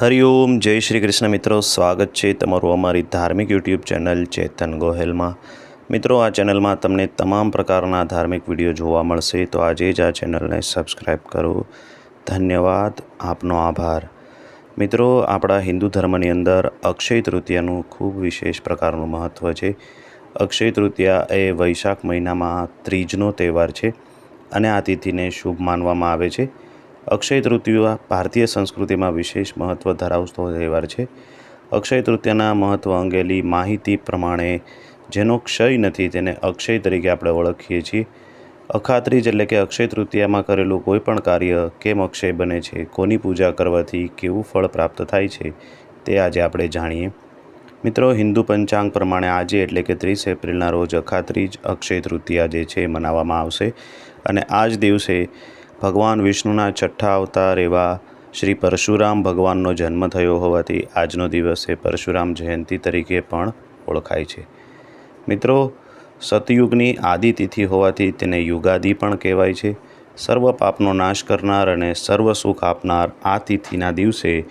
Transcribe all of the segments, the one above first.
હરિઓમ, જય શ્રી કૃષ્ણ મિત્રો. સ્વાગત છે તમારું અમારી ધાર્મિક યુટ્યુબ ચેનલ ચેતન ગોહેલમાં. મિત્રો, આ ચેનલમાં તમને તમામ પ્રકારના ધાર્મિક વીડિયો જોવા મળશે, તો આજે જ આ ચેનલને સબસ્ક્રાઈબ કરો. ધન્યવાદ. આપનો આભાર. મિત્રો, આપણા હિન્દુ ધર્મની અંદર અક્ષય તૃતીયાનું ખૂબ વિશેષ પ્રકારનું મહત્ત્વ છે. અક્ષય તૃતીયા એ વૈશાખ મહિનામાં ત્રીજનો તહેવાર છે અને આ તિથિને શુભ માનવામાં આવે છે. અક્ષય તૃતીયા ભારતીય સંસ્કૃતિમાં વિશેષ મહત્ત્વ ધરાવતો તહેવાર છે. અક્ષય તૃતીયાના મહત્ત્વ અંગેલી માહિતી પ્રમાણે જેનો ક્ષય નથી તેને અક્ષય તરીકે આપણે ઓળખીએ છીએ. અખાત્રીજ એટલે કે અક્ષય તૃતીયામાં કરેલું કોઈપણ કાર્ય કેમ અક્ષય બને છે, કોની પૂજા કરવાથી કેવું ફળ પ્રાપ્ત થાય છે તે આજે આપણે જાણીએ. મિત્રો, હિન્દુ પંચાંગ પ્રમાણે આજે એટલે કે ત્રીસ એપ્રિલના રોજ અખાત્રીજ અક્ષય તૃતીયા જે છે મનાવવામાં આવશે અને આ જ દિવસે ભગવાન વિષ્ણુના છઠ્ઠા અવતાર એવા શ્રી પરશુરામ ભગવાનનો જન્મ થયો હોવાથી આજનો દિવસ એ પરશુરામ જયંતિ તરીકે પણ ઓળખાય છે. મિત્રો, સતયુગની આદિતિથિ હોવાથી તેને યુગાદિ પણ કહેવાય છે. સર્વ પાપનો નાશ કરનાર અને સર્વ સુખ આપનાર આ તિથિના દિવસે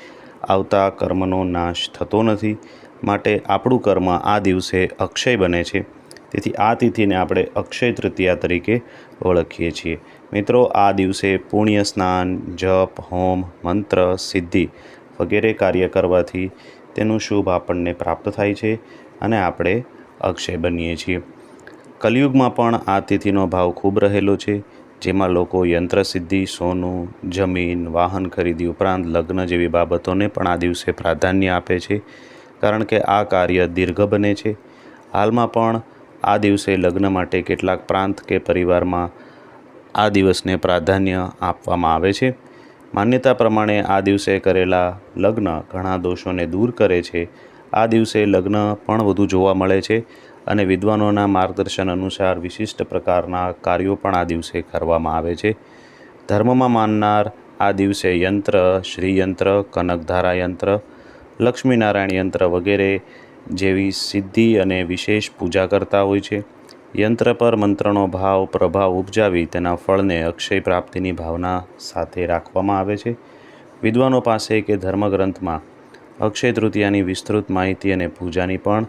આવતા કર્મનો નાશ થતો નથી. માટે આપણું કર્મ આ દિવસે અક્ષય બને છે. તેથી આ તિથિને આપણે અક્ષય તૃતીયા તરીકે ઓળખીએ છીએ. મિત્રો, આ દિવસે પુણ્ય સ્નાન, જપ, હોમ, મંત્ર, સિદ્ધિ વગેરે કાર્ય કરવાથી તેનું શુભ આપણને પ્રાપ્ત થાય છે અને આપણે અક્ષય બનીએ છીએ. કલિયુગમાં પણ આ તિથિનો ભાવ ખૂબ રહેલો છે, જેમાં લોકો યંત્ર સિદ્ધિ, સોનું, જમીન, વાહન ખરીદી ઉપરાંત લગ્ન જેવી બાબતોને પણ આ દિવસે પ્રાધાન્ય આપે છે, કારણ કે આ કાર્ય દીર્ઘ બને છે. હાલમાં પણ આ દિવસે લગ્ન માટે કેટલાક પ્રાંત કે પરિવારમાં આ દિવસને પ્રાધાન્ય આપવામાં આવે છે. માન્યતા પ્રમાણે આ દિવસે કરેલા લગ્ન ઘણા દોષોને દૂર કરે છે. આ દિવસે લગ્ન પણ વધુ જોવા મળે છે અને વિદ્વાનોના માર્ગદર્શન અનુસાર વિશિષ્ટ પ્રકારના કાર્યો પણ આ દિવસે કરવામાં આવે છે. ધર્મમાં માનનાર આ દિવસે યંત્ર, શ્રીયંત્ર, કનકધારા યંત્ર, લક્ષ્મીનારાયણ યંત્ર વગેરે જેવી સિદ્ધિ અને વિશેષ પૂજા કરતા હોય છે. યંત્ર પર મંત્રનો ભાવ, પ્રભાવ ઉપજાવી તેના ફળને અક્ષય પ્રાપ્તિની ભાવના સાથે રાખવામાં આવે છે. વિદ્વાનો પાસે કે ધર્મગ્રંથમાં અક્ષય તૃતીયાની વિસ્તૃત માહિતી અને પૂજાની પણ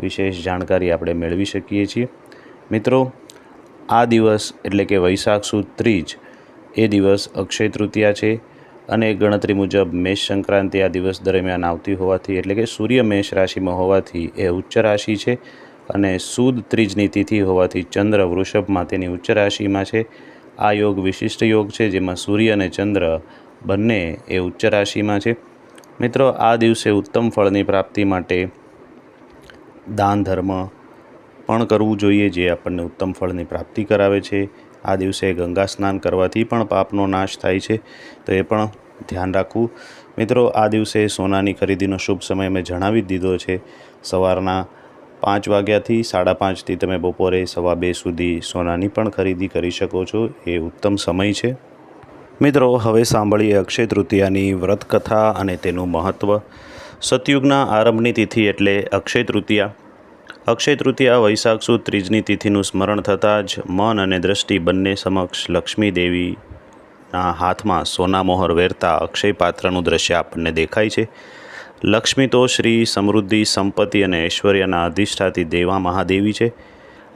વિશેષ જાણકારી આપણે મેળવી શકીએ છીએ. મિત્રો, આ દિવસ એટલે કે વૈશાખ સુદ ત્રીજ, એ દિવસ અક્ષય તૃતીયા છે. અને ગણતરી મુજબ મેષ સંક્રાંતિ આ દિવસ દરમિયાન આવતી હોવાથી, એટલે કે સૂર્ય મેષ રાશિમાં હોવાથી એ ઉચ્ચ રાશિ છે અને સુદ ત્રીજની તિથિ હોવાથી ચંદ્ર વૃષભમાં તેની ઉચ્ચ રાશિમાં છે. આ યોગ વિશિષ્ટ યોગ છે, જેમાં સૂર્ય અને ચંદ્ર બંને એ ઉચ્ચ રાશિમાં છે. મિત્રો, આ દિવસે ઉત્તમ ફળની પ્રાપ્તિ માટે દાન ધર્મ પણ કરવું જોઈએ, જે આપણને ઉત્તમ ફળની પ્રાપ્તિ કરાવે છે. આ દિવસે ગંગા સ્નાન કરવાથી પણ પાપનો નાશ થાય છે, તો એ પણ ધ્યાન રાખવું. મિત્રો, આ દિવસે સોનાની ખરીદીનો શુભ સમય મેં જણાવી દીધો છે. સવારના પાંચ વાગ્યાથી સાડા પાંચથી તમે બપોરે સવા બે સુધી સોનાની પણ ખરીદી કરી શકો છો. એ ઉત્તમ સમય છે. મિત્રો, હવે સાંભળીએ અક્ષય તૃતીયાની વ્રત કથા અને તેનું મહત્ત્વ સતયુગના આરંભની તિથિ એટલે અક્ષય તૃતીયા. અક્ષય તૃતીયા વૈશાખ સુદ ત્રીજની તિથિનું સ્મરણ થતાં જ મન અને દ્રષ્ટિ બંને સમક્ષ લક્ષ્મી દેવીના હાથમાં સોના મોહર વેરતા અક્ષય પાત્રનું દ્રશ્ય આપણને દેખાય છે. લક્ષ્મી તો શ્રી સમૃદ્ધિ, સંપત્તિ અને ઐશ્વર્યના અધિષ્ઠાતી દેવા મહાદેવી છે.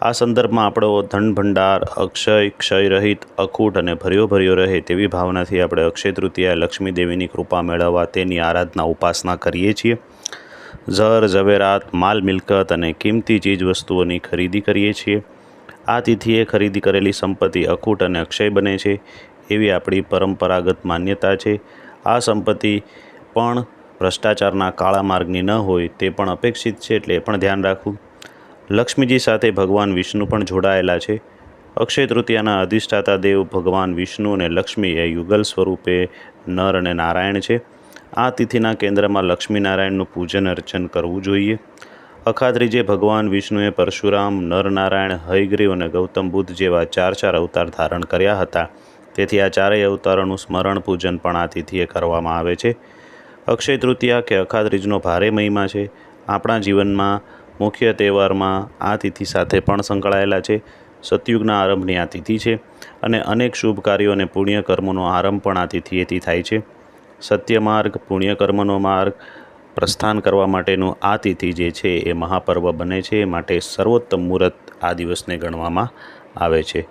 આ સંદર્ભમાં આપણો ધન ભંડાર અક્ષય, ક્ષયરહિત, અખૂટ અને ભર્યો ભર્યો રહે તેવી ભાવનાથી આપણે અક્ષય તૃતીયા લક્ષ્મી દેવીની કૃપા મેળવવા તેની આરાધના, ઉપાસના કરીએ છીએ. ઝર, ઝવેરાત, માલ મિલકત અને કિંમતી ચીજ વસ્તુઓની ખરીદી કરીએ છીએ. આ તિથિએ ખરીદી કરેલી સંપત્તિ અખૂટ અને અક્ષય બને છે, એવી આપણી પરંપરાગત માન્યતા છે. આ સંપત્તિ પણ ભ્રષ્ટાચારના કાળા માર્ગની ન હોય તે પણ અપેક્ષિત છે એટલે એ પણ ધ્યાન રાખવું. લક્ષ્મીજી સાથે ભગવાન વિષ્ણુ પણ જોડાયેલા છે. અક્ષય તૃતીયાના અધિષ્ઠાતા દેવ ભગવાન વિષ્ણુ અને લક્ષ્મી એ યુગલ સ્વરૂપે નર અને નારાયણ છે. આ તિથિના કેન્દ્રમાં લક્ષ્મીનારાયણનું પૂજન અર્ચન કરવું જોઈએ. અખાત્રીજે ભગવાન વિષ્ણુએ પરશુરામ, નરનારાયણ હયગ્રીવ અને ગૌતમ બુદ્ધ જેવા ચાર ચાર અવતાર ધારણ કર્યા હતા. તેથી આ ચારેય અવતારોનું સ્મરણ પૂજન પણ આ તિથિએ કરવામાં આવે છે. અક્ષય તૃતીયા કે અખાત્રીજનો ભારે મહિમા છે. આપણા જીવનમાં મુખ્ય તહેવારમાં આ તિથિ સાથે પણ સંકળાયેલા છે. સતયુગના આરંભની આ તિથિ છે અને અનેક શુભ કાર્યો અને પુણ્ય કર્મોનો આરંભ પણ આ તિથિએથી થાય છે. સત્ય માર્ગ પુણ્યકર્મનો માર્ગ પ્રસ્થાન કરવા માટેનું આ તિથિ જે છે એ મહાપર્વ બને છે. માટે સર્વોત્તમ મુહૂર્ત આ દિવસને ગણવામાં આવે છે.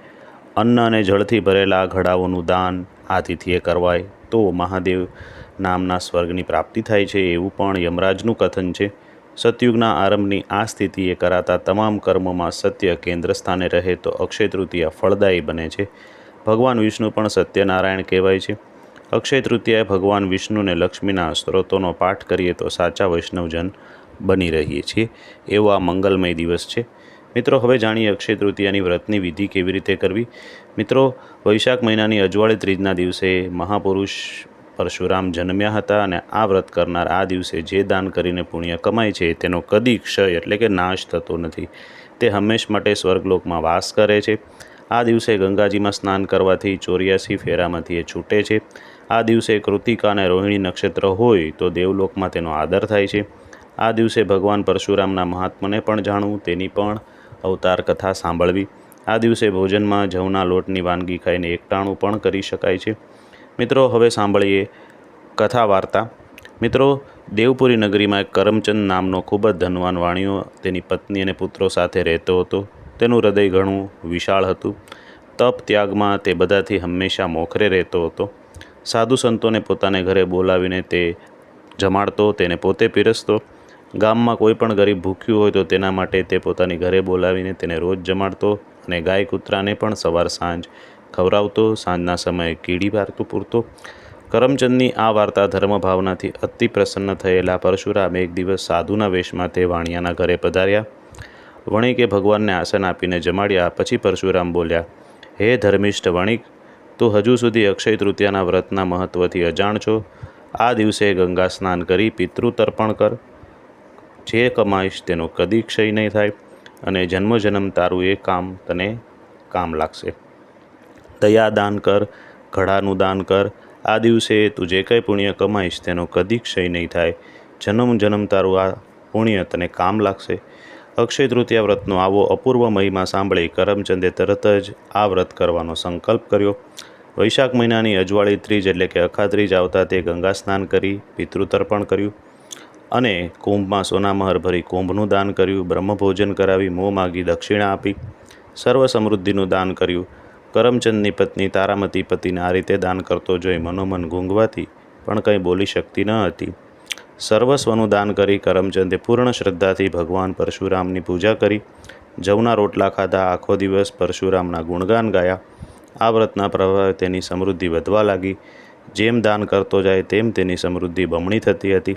અન્ન અને જળથી ભરેલા ઘડાઓનું દાન આ તિથિએ કરવાય તો મહાદેવ નામના સ્વર્ગની પ્રાપ્તિ થાય છે. એવું પણ યમરાજનું કથન છે. સતયુગના આરંભની આ સ્થિતિએ કરાતા તમામ કર્મોમાં સત્ય કેન્દ્ર સ્થાને રહે તો અક્ષય તૃતીયા ફળદાયી બને છે. ભગવાન વિષ્ણુ પણ સત્યનારાયણ કહેવાય છે. અક્ષય તૃતીયાએ ભગવાન વિષ્ણુને લક્ષ્મીના સ્ત્રોતોનો પાઠ કરીએ તો સાચા વૈષ્ણવજન બની રહીએ છીએ. એવો આ મંગલમય દિવસ છે. મિત્રો, હવે જાણીએ અક્ષય તૃતીયાની વ્રતની વિધિ કેવી રીતે કરવી? મિત્રો, વૈશાખ મહિનાની અજવાળી ત્રીજના દિવસે મહાપુરુષ પરશુરામ જન્મ્યા હતા અને આ વ્રત કરનાર આ દિવસે જે દાન કરીને પુણ્ય કમાય છે, તેનો કદી ક્ષય એટલે કે નાશ થતો નથી. તે હંમેશ માટે સ્વર્ગલોકમાં વાસ કરે છે. આ દિવસે ગંગાજીમાં સ્નાન કરવાથી ચોર્યાસી ફેરામાંથી એ છૂટે છે. આ દિવસે કૃતિકા અને રોહિણી નક્ષત્ર હોય તો દેવલોકમાં તેનો આદર થાય છે. આ દિવસે ભગવાન પરશુરામના મહાત્મને પણ જાણવું, તેની પણ અવતાર કથા સાંભળવી. આ દિવસે ભોજનમાં જવના લોટની વાનગી ખાઈને એકટાણું પણ કરી શકાય છે. મિત્રો, હવે સાંભળીએ કથા વાર્તા. મિત્રો, દેવપુરી નગરીમાં એક કરમચંદ નામનો ખૂબ જ ધનવાન વાણિયો તેની પત્ની અને પુત્રો સાથે રહેતો હતો. તેનું હૃદય ઘણું વિશાળ હતું. તપ ત્યાગમાં તે બધાથી હંમેશા મોખરે રહેતો હતો. સાધુ સંતોને પોતાને ઘરે બોલાવીને તે જમાડતો, તેને પોતે પીરસતો. ગામમાં કોઈ પણ ગરીબ ભૂખ્યું હોય તો તેના માટે તે પોતાની ઘરે બોલાવીને તેને રોજ જમાડતો અને ગાય કૂતરાને પણ સવાર સાંજ ખવડાવતો, સાંજના સમયે કીડી વારતું પૂરતો. કરમચંદની આ વાર્તા ધર્મ ભાવનાથી અતિ પ્રસન્ન થયેલા પરશુરામ એક દિવસ સાધુના વેશમાં તે વાણિયાના ઘરે પધાર્યા. વણિકે ભગવાનને આસન આપીને જમાડ્યા, પછી પરશુરામ બોલ્યા, હે ધર્મિષ્ઠ વણિક તું હજુ સુધી અક્ષય તૃતીયાના વ્રતના મહત્ત્વથી અજાણ છો. આ દિવસે ગંગા સ્નાન કરી પિતૃ તર્પણ કર. જે કમાઈશ તેનો કદી ક્ષય નહીં થાય અને જન્મ જન્મ તારું એ કામ તને કામ લાગશે. દયા દાન કર, ઘડાનું દાન કર. આ દિવસે તું જે કંઈ પુણ્ય કમાઈશ તેનો કદી ક્ષય નહીં થાય. જન્મ જન્મ તારું આ પુણ્ય તને કામ લાગશે. અક્ષય તૃતીયા વ્રતનો આવો અપૂર્વ મહિમા સાંભળી કરમચંદે તરત જ આ વ્રત કરવાનો સંકલ્પ કર્યો. વૈશાખ મહિનાની અજવાળી ત્રીજ એટલે કે અખાત્રીજ આવતા તે ગંગા સ્નાન કરી પિતૃતર્પણ કર્યું અને કુંભમાં સોનામહર ભરી કુંભનું દાન કર્યું, બ્રહ્મભોજન કરાવી મોં માગી દક્ષિણા આપી, સર્વ સમૃદ્ધિનું દાન કર્યું. કરમચંદની પત્ની તારામતી પતિને આ રીતે દાન કરતો જોઈ મનોમન ગુંગવાતી પણ કંઈ બોલી શકતી ન હતી. સર્વસ્વનું દાન કરી કરમચંદે પૂર્ણ શ્રદ્ધાથી ભગવાન પરશુરામની પૂજા કરી. જવના રોટલા ખાધા, આખો દિવસ પરશુરામના ગુણગાન ગાયા. આ વ્રતના પ્રભાવે તેની સમૃદ્ધિ વધવા લાગી. જેમ દાન કરતો જાય તેમ તેની સમૃદ્ધિ બમણી થતી હતી.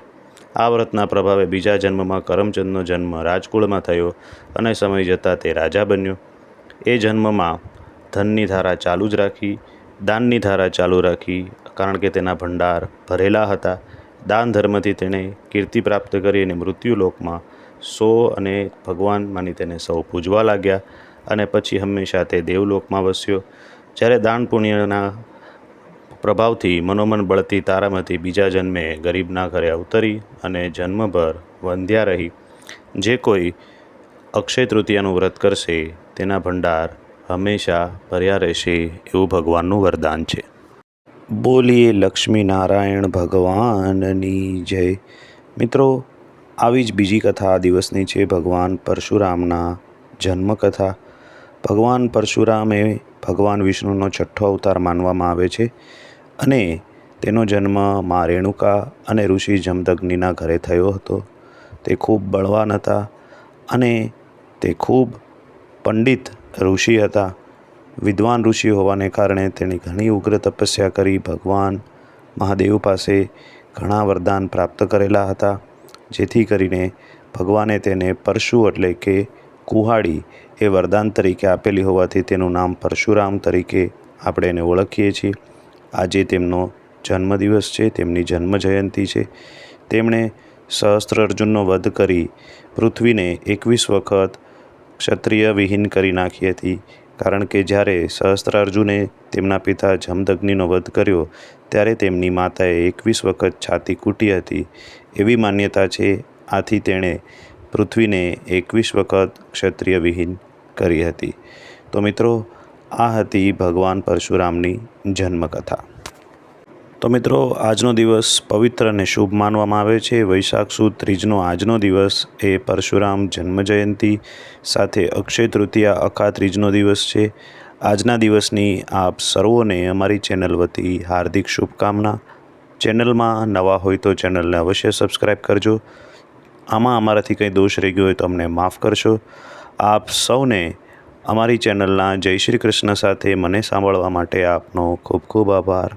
આ વ્રતના પ્રભાવે બીજા જન્મમાં કરમચંદનો જન્મ રાજકુળમાં થયો અને સમય જતાં તે રાજા બન્યો. એ જન્મમાં ધનની ધારા ચાલુ જ રાખી, દાનની ધારા ચાલુ રાખી, કારણ કે તેના ભંડાર ભરેલા હતા. દાન ધર્મથી તેણે કીર્તિ પ્રાપ્ત કરી અને મૃત્યુલોકમાં સો અને ભગવાન માની તેને સૌ પૂજવા લાગ્યા અને પછી હંમેશા તે દેવલોકમાં વસ્યો. જ્યારે દાન પુણ્યના પ્રભાવથી મનોમન બળતી તારામાંથી બીજા જન્મે ગરીબના ઘરે અવતરી અને જન્મભર વંધ્યા રહી, જે કોઈ અક્ષય તૃતીયાનું વ્રત કરશે, તેના ભંડાર હંમેશા ભર્યા રહેશે એવું ભગવાનનું વરદાન છે. બોલીએ લક્ષ્મી નારાયણ ભગવાનની જય. મિત્રો, આવી જ બીજી કથા આ દિવસની છે ભગવાન પરશુરામના જન્મકથા. ભગવાન પરશુરામ એ ભગવાન વિષ્ણુનો છઠ્ઠો અવતાર માનવામાં આવે છે અને તેનો જન્મ મા રેણુકા અને ઋષિ જમદગ્નિના ઘરે થયો હતો. તે ખૂબ બળવાન હતા અને તે ખૂબ પંડિત ઋષિ હતા. વિદ્વાન ઋષિ હોવાને કારણે તેણે ઘણી ઉગ્ર તપસ્યા કરી ભગવાન મહાદેવ પાસે ઘણા વરદાન પ્રાપ્ત કરેલા હતા, જેથી કરીને ભગવાને તેને પરશુ એટલે કે કુહાડી એ વરદાન તરીકે આપેલી હોવાથી તેનું નામ પરશુરામ તરીકે આપણે એને ઓળખીએ છીએ. આજે તેમનો જન્મદિવસ છે, તેમની જન્મ જયંતિ છે. તેમણે સહસ્ત્ર અર્જુનનો વધ કરી પૃથ્વીને એકવીસ વખત ક્ષત્રિય વિહીન કરી નાખી હતી. કારણ કે જ્યારે સહસ્ત્રાર્જુને તેમના પિતા જમદગ્નિનો વધ કર્યો, ત્યારે તેમની માતાએ એકવીસ વખત છાતી કૂટી હતી. એવી માન્યતા છે, આથી તેણે પૃથ્વીને એકવીસ વખત ક્ષત્રિય વિહીન કરી હતી. તો મિત્રો, આ હતી ભગવાન પરશુરામની જન્મકથા. તો મિત્રો, આજનો દિવસ પવિત્ર અને શુભ માનવામાં આવે છે. વૈશાખ સુદ ત્રીજનો આજનો દિવસ એ પરશુરામ જન્મજયંતિ સાથે અક્ષય તૃતીયા અખા ત્રીજનો દિવસ છે. આજના દિવસની આપ સર્વોને અમારી ચેનલ વતી હાર્દિક શુભકામના. ચેનલમાં નવા હોય તો ચેનલને અવશ્ય સબસ્ક્રાઈબ કરજો. આમાં અમારાથી કંઈ દોષ રહી ગયો હોય તો અમને માફ કરશો. આપ સૌને અમારી ચેનલના જય શ્રી કૃષ્ણ સાથે મને સાંભળવા માટે આપનો ખૂબ ખૂબ આભાર.